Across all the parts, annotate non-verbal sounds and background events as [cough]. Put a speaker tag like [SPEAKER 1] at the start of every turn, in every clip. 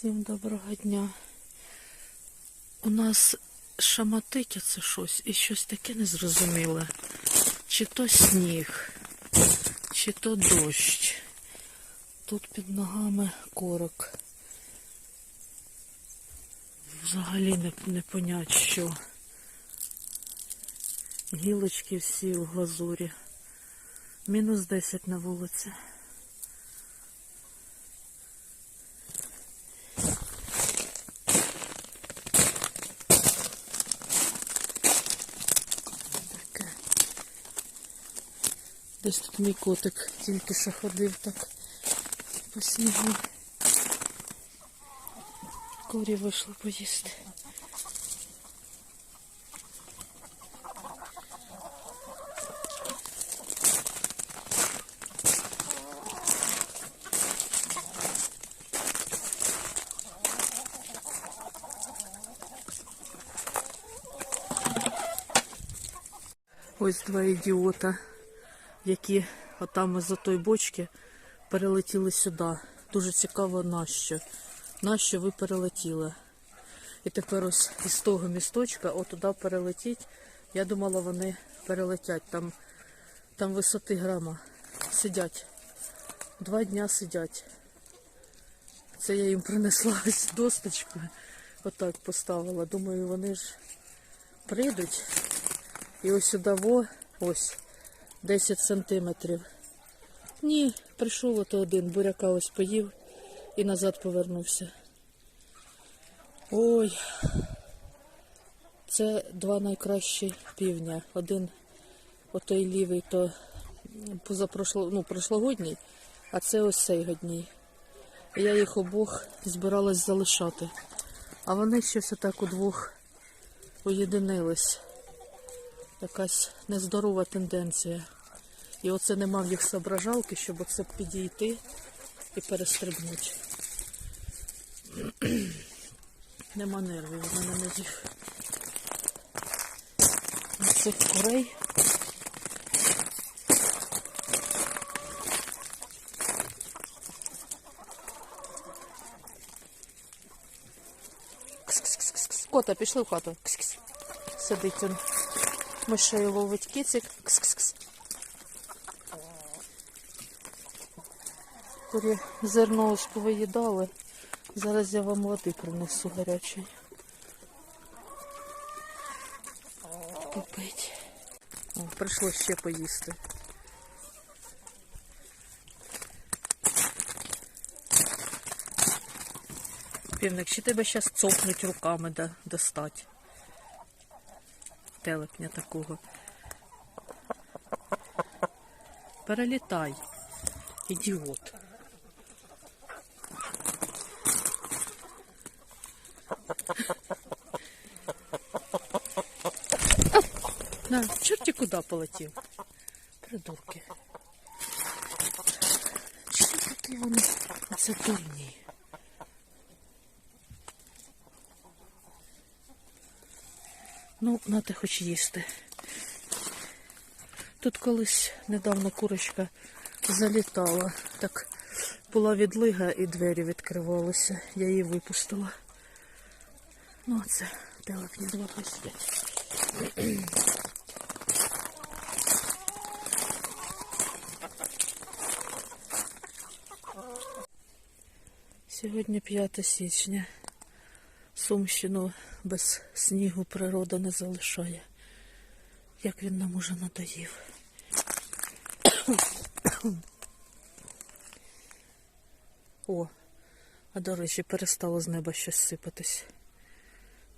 [SPEAKER 1] Всім доброго дня. У нас шаматить оце щось і щось таке незрозуміле. Чи то сніг, чи то дощ. Тут під ногами корок. Взагалі не, не понять, що. Гілочки всі у глазурі. Мінус 10 на вулиці. Десь тут мій котик тільки що ходив так по снігу. Курі вийшло поїсти. Ось два ідіота, Які отам із той бочки перелетіли сюди. Дуже цікаво, нащо. Нащо ви перелетіли? І тепер ось із того місточка отуди перелетіть. Я думала, вони перелетять. Там, там висоти грама. Сидять. Два дня сидять. Це я їм принесла [laughs] ось досточку. Отак поставила. Думаю, вони ж прийдуть. І ось сюди ось 10 сантиметрів. Ні, прийшов ото один, буряка ось поїв і назад повернувся. Ой, це два найкращі півня. Один отой лівий, то позапрошло, ну, прошлогодній, а це ось цей годній. Я їх обох збиралась залишати. А вони щось отак удвох уєдинились якась нездорова тенденція. І оце не мав їх соображалки, щоб оце підійти і перестрибнути. [clears throat] Нема нервів у мене на їх. Цих курей. Кота, пішли в хату. Кс-кс. Сидить він. Мишей ловить кицик. Кс-кс-кс. Курі зерно ось повиїдали. Зараз я вам води принесу гарячої. Попить. О, прийшло ще поїсти. Півник, чи тебе зараз цопнуть руками да, достать? Телепня такого. Перелітай, ідіот. На, чорті куди полетів. Придурки. Чи такі вони? Це Ну, нате хоч їсти. Тут колись недавно курочка залітала. Так була відлига і двері відкривалися. Я її випустила. Ну, це телепні два посидять. Сьогодні 5 січня. Сумщину без снігу природа не залишає. Як він нам уже надоїв. О, а до речі, перестало з неба щось сипатись.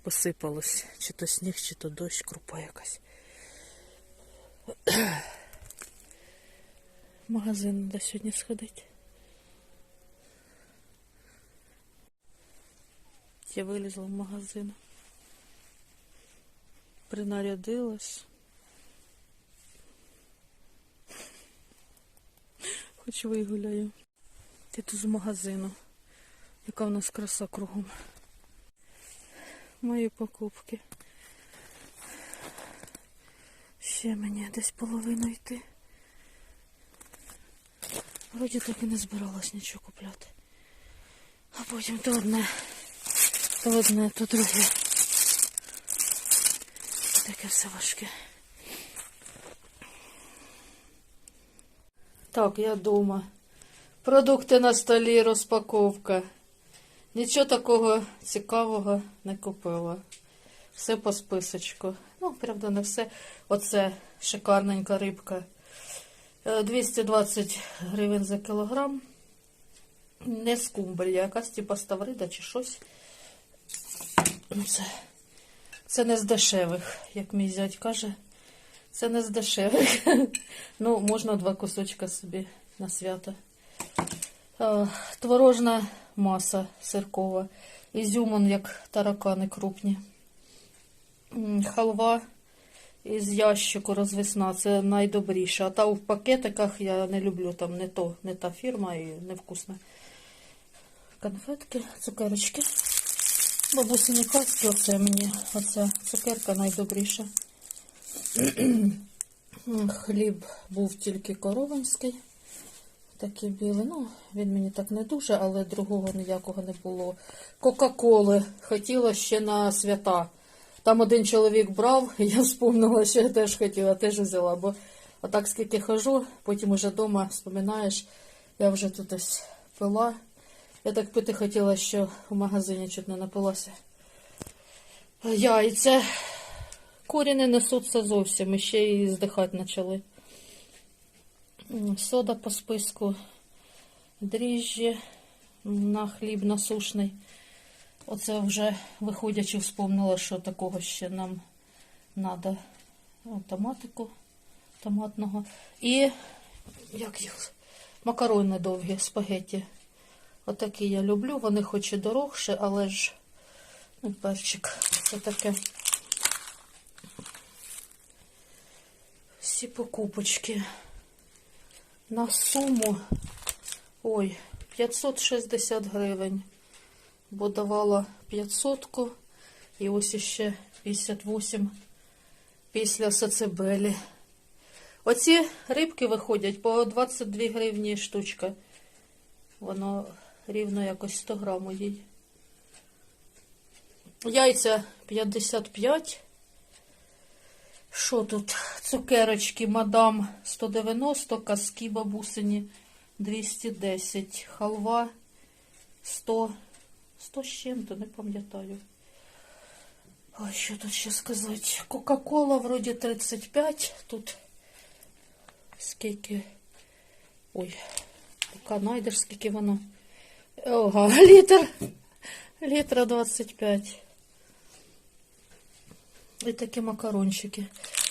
[SPEAKER 1] Посипалось. Чи то сніг, чи то дощ, крупа якась. Магазин треба сьогодні сходити. Я вилізла в магазин. Принарядилась. Хоч вигуляю. Йду з магазину. Яка в нас краса кругом. Мої покупки. Ще мені десь половину йти. Вроді так і не збиралась нічого купляти. А потім то одне, то одне, то друге. Таке все важке. Так, я вдома. Продукти на столі, розпаковка. Нічого такого цікавого не купила. Все по списочку. Ну, правда, не все. Оце шикарненька рибка. Е, 220 гривень за кілограм. Не скумбрія, якась типу ставрида чи щось. Ну, Це, це не з дешевих, як мій зять каже. Це не з дешевих. [laughs] Ну, можна два кусочка собі на свято. Творожна маса сиркова. Ізюм, он як таракани крупні. Халва із ящику розвесна, це найдобріша. А та в пакетиках я не люблю, там не то, не та фірма і невкусна. Конфетки, цукерочки. Бабусині казки, оце мені, оця цукерка найдобріша. Хліб був тільки коровинський. Такий білий. Ну, він мені так не дуже, але другого ніякого не було. Кока-коли хотіла ще на свята. Там один чоловік брав, я вспомнила, що я теж хотіла, теж взяла. Бо отак скільки хожу, потім уже вдома вспоминаєш, я вже тут ось пила. Я так пити хотіла, що в магазині чуть не напилася. Яйця. Курі не несуться зовсім, і ще й здихати почали. Сода по списку, дріжджі на хліб насушний. Оце вже виходячи, вспомнила, що такого ще нам треба. Томатику томатного. І як їх? Макарони довгі, спагетті. Отакі я люблю. Вони хоч і дорогші, але ж ну, перчик. Це таке. Всі покупочки на суму ой, 560 гривень. Бо давала 500 і ось іще 58 після сацебелі. Оці рибки виходять по 22 гривні штучка. Воно рівно якось 100 грамів їй. Яйця 55. Що тут? Цукерочки, мадам 190, казки бабусині 210, халва 100, 100 з чим-то, не пам'ятаю. Ой, що тут ще сказати? Кока-кола вроді 35, тут скільки, ой, поки знайдеш, скільки воно. Ого, [laughs] літр, літра 25. І такі макарончики.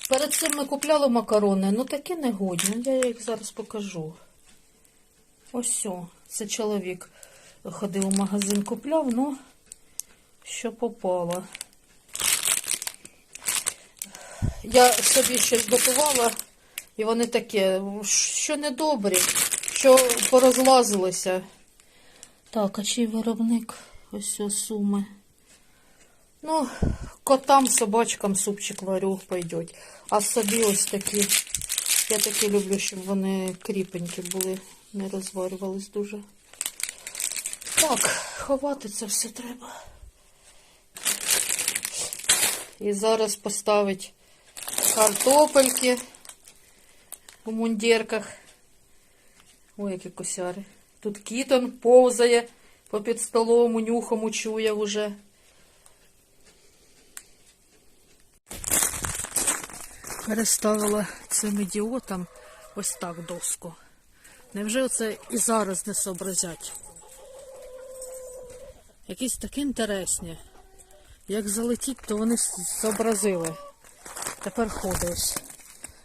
[SPEAKER 1] Перед цим ми купляли макарони, ну такі негодні. Я їх зараз покажу. Ось о, це чоловік ходив у магазин, купляв, ну, що попало. Я собі щось готувала, і вони такі, що недобрі, що порозлазилися. Так, а чий виробник? Ось о, суми. Ну, котам, собачкам супчик варю, пойдет. А собі ось такі. Я такі люблю, щоб вони кріпенькі були, не розварювались дуже. Так, ховати це все треба. І зараз поставить картопельки у мундірках. Ой, які косяри. Тут кітон повзає попід столом, нюхом чує вже. переставила цим ідіотам ось так доску. Невже оце і зараз не сообразять? Якісь такі інтересні. Як залетіть, то вони зобразили. Тепер ходиш.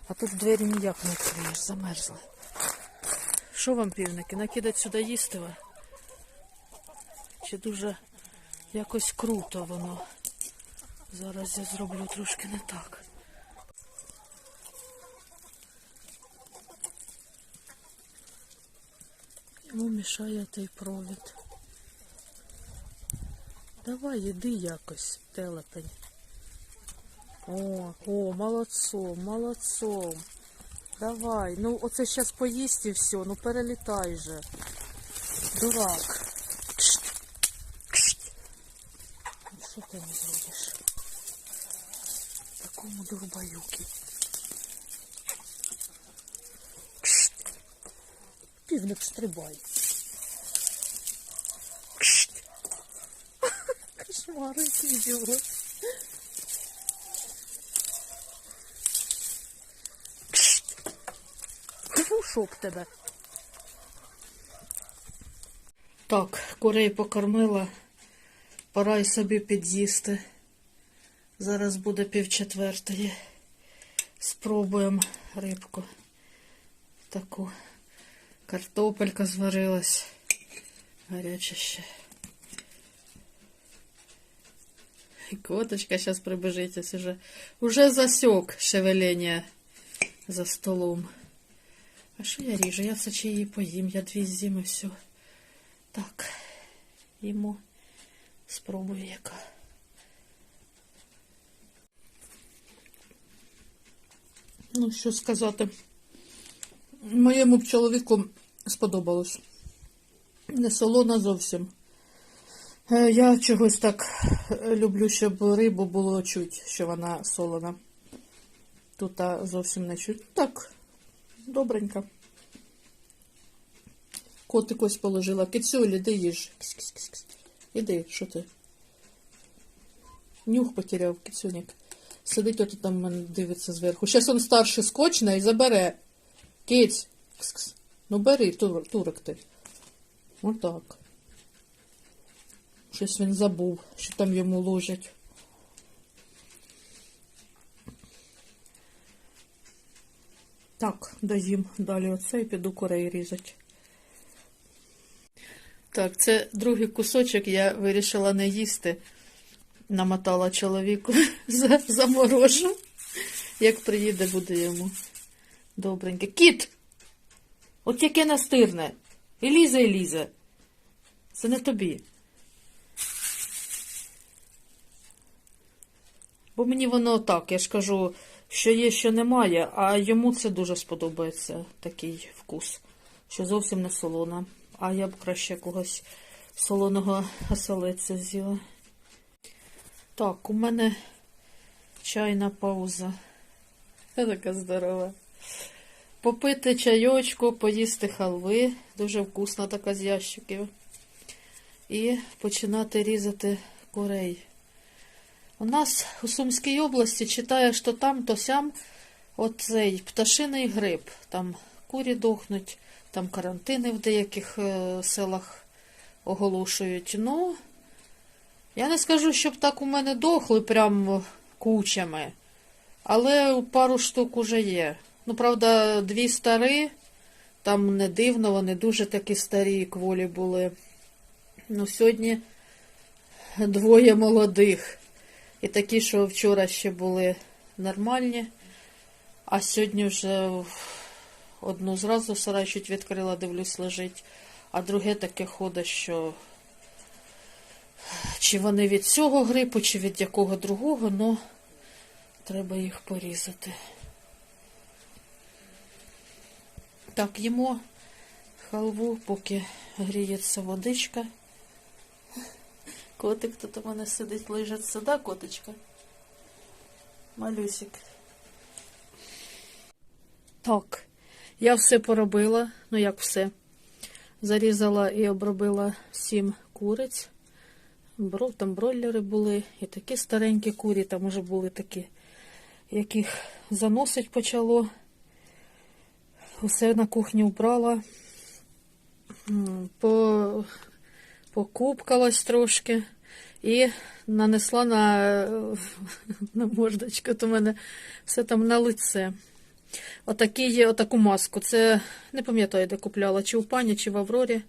[SPEAKER 1] А тут двері ніяк не відкриєш, замерзли. Що вам, півники, накидать сюди їсти? Чи дуже якось круто воно? Зараз я зроблю трошки не так. Йому мішає той провід. Давай, іди якось, телепень. О, о, молодцом, молодцом. Давай, ну оце зараз поїсть і все, ну перелітай же. Дурак. Кшт. Що ти не зробиш? Такому довбаюки. Кшт. Півник стрибай. Кшт. Кошмар, який щоб тебе. Так, курей покормила. Пора й собі під'їсти. Зараз буде пів четвертої. Спробуємо рибку. Таку. Картопелька зварилась. Гаряча ще. Коточка зараз прибежить, уже, уже засек шевелення за столом. А що я ріжу? Я це чи її поїм, я дві з'їм все. Так, їмо. Спробую яка. Ну, що сказати. Моєму чоловіку сподобалось. Не солона зовсім. Е, Я чогось так е, люблю, щоб рибу було чуть, що вона солона. Тут зовсім не чуть. Так, добренько. Котик ось положила. Кицюль, іди їж. Кис-кис-кис-кис. Іди, що ти? Нюх потеряв кицюник. Сидить от там дивиться зверху. Щас он старший скочне і забере. Киць. Кс-кс. Ну бери, тур, турок ти. Отак. Щось він забув, що там йому ложать. Так, доїм далі оце і піду курей різати. Так, це другий кусочок я вирішила не їсти. Намотала чоловіку [laughs] за заморожу. Як приїде, буде йому добреньке. Кіт! От яке настирне. І лізе, і лізе. Це не тобі. Бо мені воно так, я ж кажу, що є, що немає, а йому це дуже сподобається такий вкус, що зовсім не солона. А я б краще когось солоного оселедця з'їла. Так, у мене чайна пауза. Це така здорова. Попити чайочку, поїсти халви. Дуже вкусна така з ящиків. І починати різати курей. У нас у Сумській області читаєш то там, то сям оцей пташиний гриб. Там курі дохнуть, там карантини в деяких е, селах оголошують. Ну, я не скажу, щоб так у мене дохли прям кучами, але пару штук уже є. Ну, правда, дві старі, там не дивно, вони дуже такі старі кволі були. Ну, сьогодні двоє молодих. І такі, що вчора ще були нормальні, а сьогодні вже одну зразу сарайчуть відкрила, дивлюсь, лежить, а друге таке ходить, що чи вони від цього грипу, чи від якого другого, ну треба їх порізати. Так, їмо халву, поки гріється водичка. Котик тут у мене сидить, лежиться, да, коточка? Малюсик. Так, я все поробила, ну як все. Зарізала і обробила сім куриць. Бро, там бройлери були, і такі старенькі курі, там уже були такі, яких заносить почало. Усе на кухні вбрала. По покупкалась трошки і нанесла на, на мордочку, то в мене все там на лице. Отакі є, отаку маску. Це не пам'ятаю, де купляла, чи у пані, чи в Аврорі.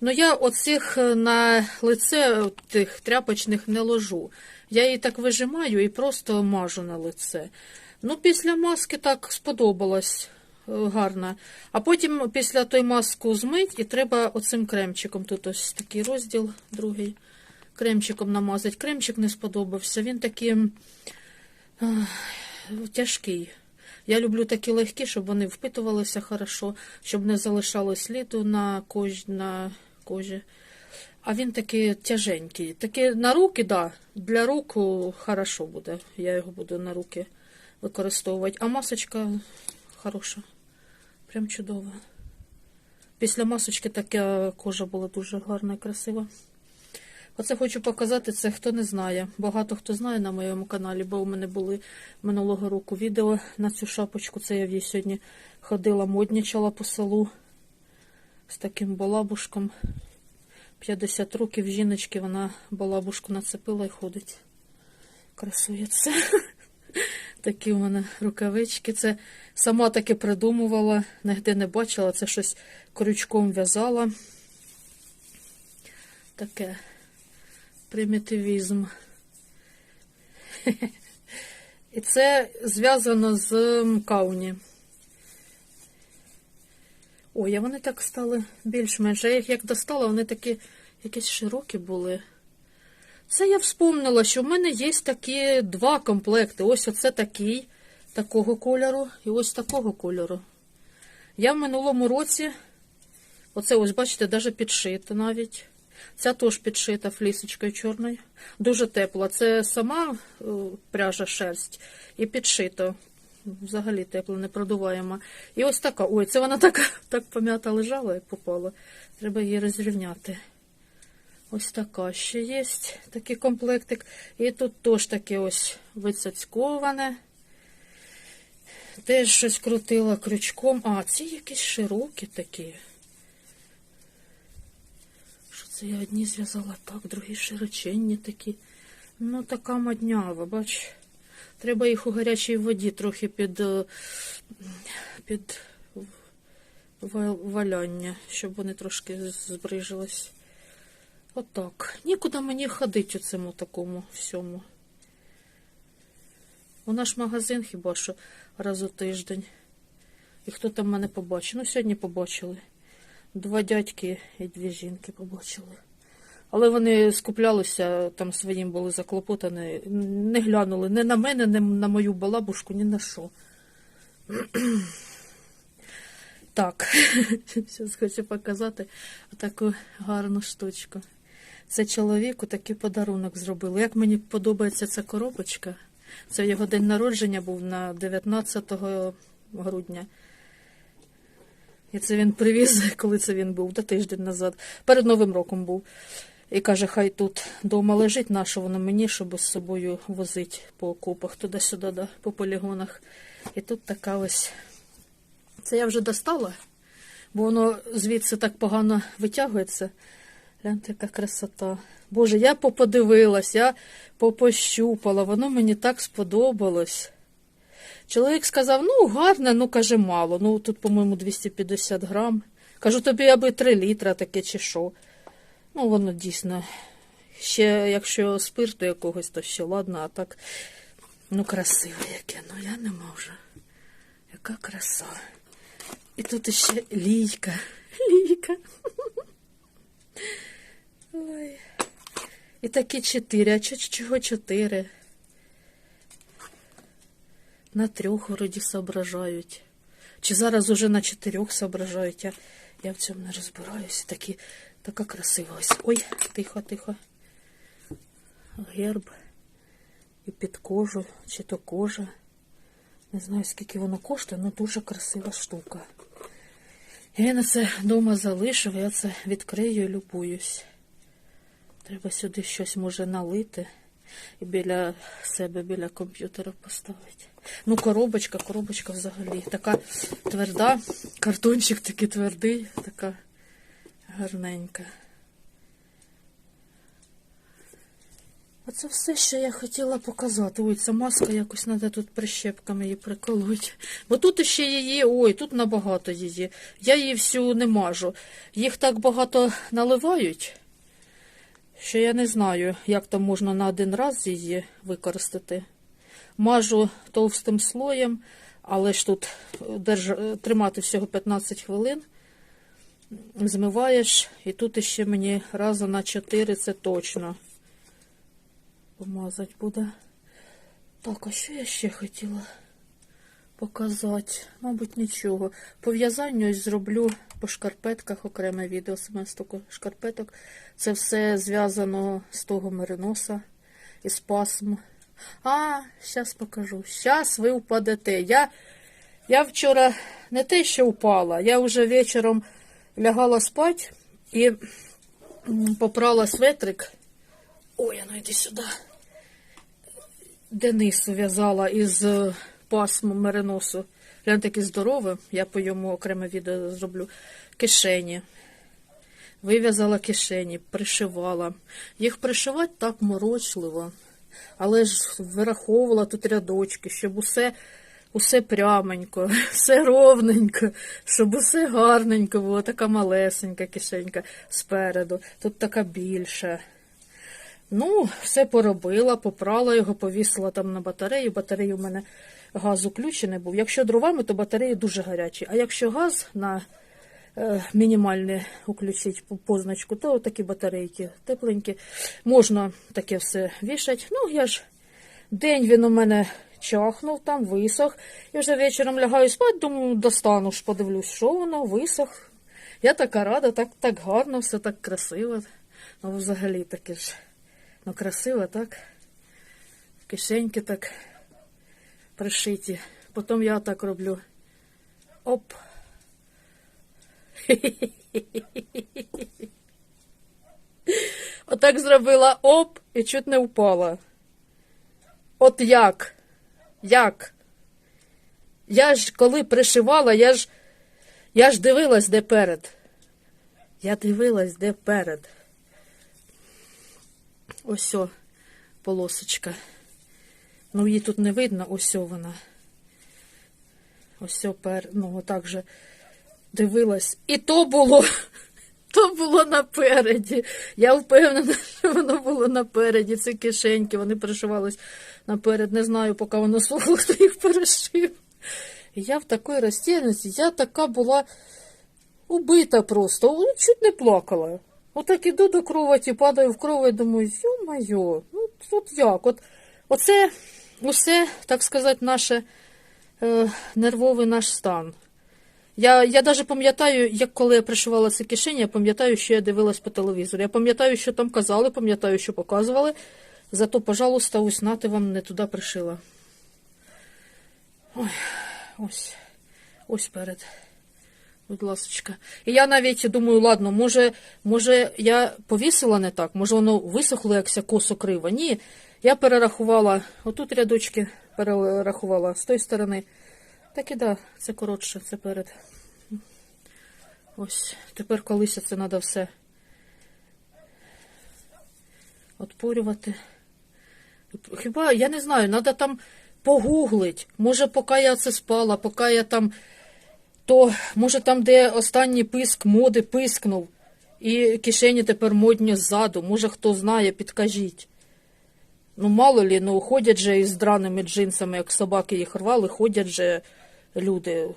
[SPEAKER 1] Ну я оцих на лице тих тряпочних не ложу. Я її так вижимаю і просто мажу на лице. Ну, після маски так сподобалось е, гарно. А потім після той маску змить і треба оцим кремчиком. Тут ось такий розділ другий. Кремчиком намазати. Кремчик не сподобався. Він такий е, тяжкий. Я люблю такі легкі, щоб вони впитувалися хорошо, щоб не залишало сліду на кожі. На кожі. А він такий тяженький. Такий на руки, да. Для рук хорошо буде. Я його буду на руки використовувати. А масочка хороша. Прям чудова. Після масочки така кожа була дуже гарна і красива. Оце хочу показати, це хто не знає. Багато хто знає на моєму каналі, бо у мене були минулого року відео на цю шапочку. Це я в її сьогодні ходила, моднічала по селу з таким балабушком. 50 років жіночки, вона балабушку нацепила і ходить. Красується. [laughs] Такі у мене рукавички. Це сама таки придумувала, нігде не бачила, це щось крючком в'язала. Таке примітивізм. І це зв'язано з Мкауні. Ой, а вони так стали більш-менш. Я їх як достала, вони такі якісь широкі були. Це я вспомнила, що в мене є такі два комплекти. Ось оце такий, такого кольору, і ось такого кольору. Я в минулому році, оце ось, бачите, навіть підшита навіть. Ця теж підшита флісочкою чорною. Дуже тепла. Це сама е, пряжа шерсть і підшито. Взагалі тепло, не продуваємо. І ось така. Ой, це вона [laughs] так, так пом'ята лежала, як попала. Треба її розрівняти. Ось така ще є такий комплектик. І тут теж таке ось вицяцьковане. Теж щось крутила крючком. А, ці якісь широкі такі. Що це я одні зв'язала так, другі широченні такі. Ну, така моднява, бач. Треба їх у гарячій воді трохи під, е, під валяння, щоб вони трошки збрижились. Отак. Нікуди мені ходити у цьому такому всьому. У наш магазин хіба що раз у тиждень. І хто там мене побачив? Ну, сьогодні побачили. Два дядьки і дві жінки побачили. Але вони скуплялися, там своїм були заклопотані, не глянули ні на мене, ні на мою балабушку, ні на що. Так, [laughs] зараз хочу показати таку гарну штучку. Це чоловіку такий подарунок зробили. Як мені подобається ця коробочка. Це його день народження був на 19 грудня. І це він привіз, [laughs] коли це він був, до тиждень назад. Перед Новим роком був. І каже, хай тут дома лежить, на що воно мені, щоб з собою возить по окопах туди-сюди, да, по полігонах. І тут така ось. Це я вже достала, бо воно звідси так погано витягується. Гляньте, яка красота. Боже, я поподивилась, я попощупала, воно мені так сподобалось. Чоловік сказав, ну, гарне, ну, каже, мало. Ну, тут, по-моєму, 250 грам. Кажу, тобі аби 3 літра таке чи що. Ну, воно дійсно. Ще, якщо спирту якогось, то ще ладно, а так, ну, красиве яке, ну я не можу. Яка краса. І тут ще лійка. [laughs] Лійка. Ой. І такі чотири. А чого чотири? На трьох вроді соображають. Чи зараз уже на чотирьох соображають? Я, я в цьому не розбираюся. Такі, така красива ось. Ой, тихо, тихо. Герб. І під кожу, чи то кожа. Не знаю, скільки воно коштує, але дуже красива штука. Я на це вдома залишив, я це відкрию і любуюсь. Треба сюди щось може налити і біля себе, біля комп'ютера поставити. Ну, коробочка, коробочка взагалі. Така тверда, картончик такий твердий, така гарненька. Оце все, що я хотіла показати. Ой, ця маска якось треба тут прищепками її приколоти. Бо тут ще її, ой, тут набагато її. Я її всю не мажу. Їх так багато наливають, що я не знаю, як там можна на один раз її використати. Мажу товстим слоєм, але ж тут держ... тримати всього 15 хвилин. Змиваєш, і тут ще мені разу на 4 це точно помазати буде. Так, а що я ще хотіла показати? Мабуть, нічого. По в'язанню зроблю по шкарпетках окреме відео саме стільки шкарпеток. Це все зв'язано з того мериноса із пасм. А, зараз покажу. Зараз ви впадете. Я, я вчора не те, що впала, я вже вечором лягала спати і попрала светрик. Ой, ну йди сюди. Денису в'язала із е, пасмом мериносу. Він такий здоровий, я по йому окреме відео зроблю. Кишені. Вив'язала кишені, пришивала. Їх пришивати так морочливо. Але ж вираховувала тут рядочки, щоб усе, усе пряменько, [laughs] все ровненько, щоб усе гарненько було, така малесенька кишенька спереду, тут така більша. Ну, все поробила, попрала його, повісила там на батарею. Батареї у мене газ включений був. Якщо дровами, то батареї дуже гарячі. А якщо газ на е, мінімальний включить позначку, то такі батарейки тепленькі. Можна таке все вішати. Ну, я ж день він у мене чахнув, там висох. І вже вечором лягаю спати, думаю, достану ж, подивлюсь, що воно, висох. Я така рада, так, так гарно, все так красиво. Ну, взагалі таке ж. Ну, красиво, так? Кишеньки так пришиті. Потім я так роблю. Оп. Отак зробила оп і чуть не впала. От як? Як? Я ж коли пришивала, я ж я ж дивилась, де перед. Я дивилась, де перед. Ось о, полосочка. Ну, її тут не видно, ось вона. Ось пер, ну, отак же дивилась. І то було, [laughs] то було напереді. Я впевнена, [laughs] що воно було напереді. Ці кишеньки, вони пришивались наперед. Не знаю, поки воно слухало, хто їх перешив. Я в такій розтірності, я така була убита просто, чуть не плакала. Отак іду до кроваті, падаю в кров і думаю, ё-моё, ну от як? От, оце усе, так сказати, наше е, нервовий наш стан. Я, я навіть пам'ятаю, як коли я пришивала це кишені, я пам'ятаю, що я дивилась по телевізору. Я пам'ятаю, що там казали, пам'ятаю, що показували. Зато, пожалуйста, ось нати вам не туди пришила. Ой, ось, ось перед. Будь ласочка. І я навіть думаю, ладно, може, може я повісила не так, може воно висохло, якся косо криво. Ні, я перерахувала, отут рядочки перерахувала з тої сторони. Так і да, це коротше, це перед. Ось, тепер колись це треба все отпорювати. Хіба, я не знаю, треба там погуглить. Може, поки я це спала, поки я там то може там, де останній писк моди пискнув, і кишені тепер модні ззаду, може хто знає, підкажіть. Ну, мало лі, ну ходять же із драними джинсами, як собаки їх рвали, ходять же люди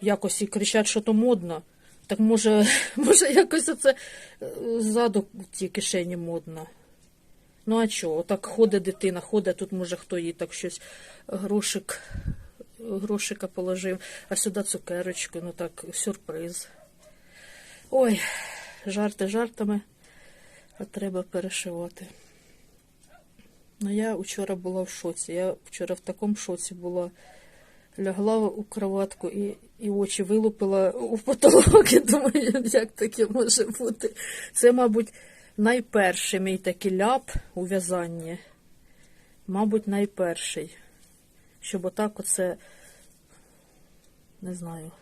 [SPEAKER 1] якось і кричать, що то модно. Так може, [laughs] може якось оце е, ззаду ті кишені модно. Ну а чого? Так ходить дитина, ходить, тут може хто їй так щось грошик грошика положив, а сюди цукерочку, ну так, сюрприз. Ой, жарти жартами, а треба перешивати. Ну, я вчора була в шоці. Я вчора в такому шоці була. Лягла у кроватку і, і очі вилупила у потолок. І думаю, як таке може бути. Це, мабуть, найперший мій такий ляп у в'язанні. Мабуть, найперший щоб отак оце. Не знаю.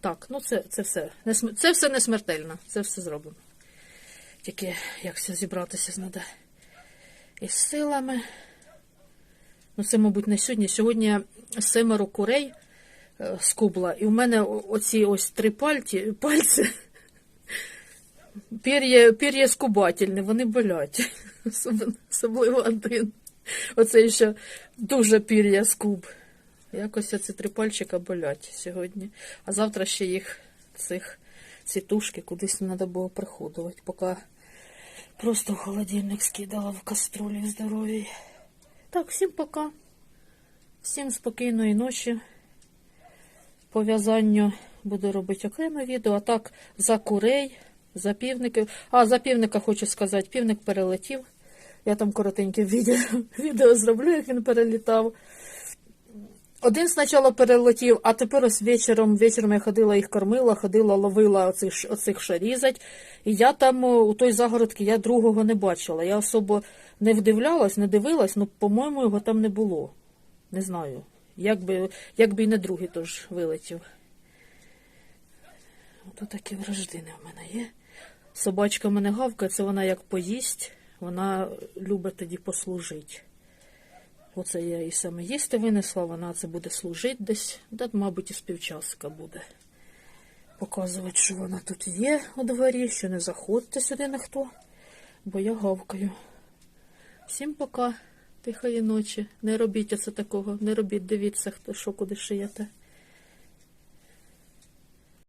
[SPEAKER 1] Так, ну це це все. Це все не смертельно. Це все зроблено. Тільки як все зібратися треба. Із силами. Ну, це, мабуть, не сьогодні. Сьогодні семеро курей е, скубла, і в мене оці ось три пальці, пальці пір'я, пір'я скубательне, вони болять. [laughs] Особливо один. [laughs] Оце ще дуже пір'я скуб. Якось оці три пальчика болять сьогодні. А завтра ще їх цих ці тушки кудись треба було приходувати, поки просто в холодильник скидала в каструлі здоров'я. Так, всім пока. Всім спокійної ночі. По в'язанню буду робити окреме відео, а так за курей, за півників. А, за півника хочу сказати, півник перелетів. Я там коротеньке відео, відео зроблю, як він перелітав. Один спочатку перелетів, а тепер ось вечором, вечором я ходила їх кормила, ходила, ловила оцих, оцих шарізать. І я там у той загородці я другого не бачила. Я особо не вдивлялась, не дивилась, ну, по-моєму, його там не було. Не знаю. Як би і не другий тож вилетів. Ото такі враждини в мене є. Собачка в мене гавкає, це вона як поїсть, вона любить тоді послужити. Оце я і саме їсти винесла, вона це буде служити десь, де, мабуть, і співчаска буде. Показувати, що вона тут є у дворі, що не заходьте сюди ніхто, бо я гавкаю. Всім пока, тихої ночі. Не робіть оце такого, не робіть, дивіться, хто що куди шиєте.